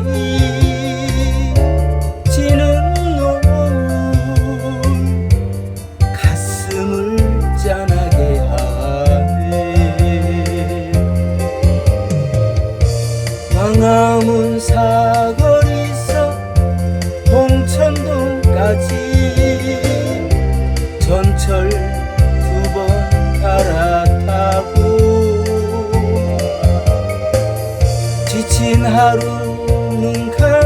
이 지는 노을 가슴을 짠하게 하네. 광화문 사거리서 홍천동까지 전철 두 번 갈아타고 지친 하루 นุ่งขาน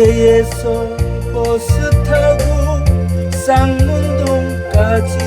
해에서 버스 타고 쌍문동까지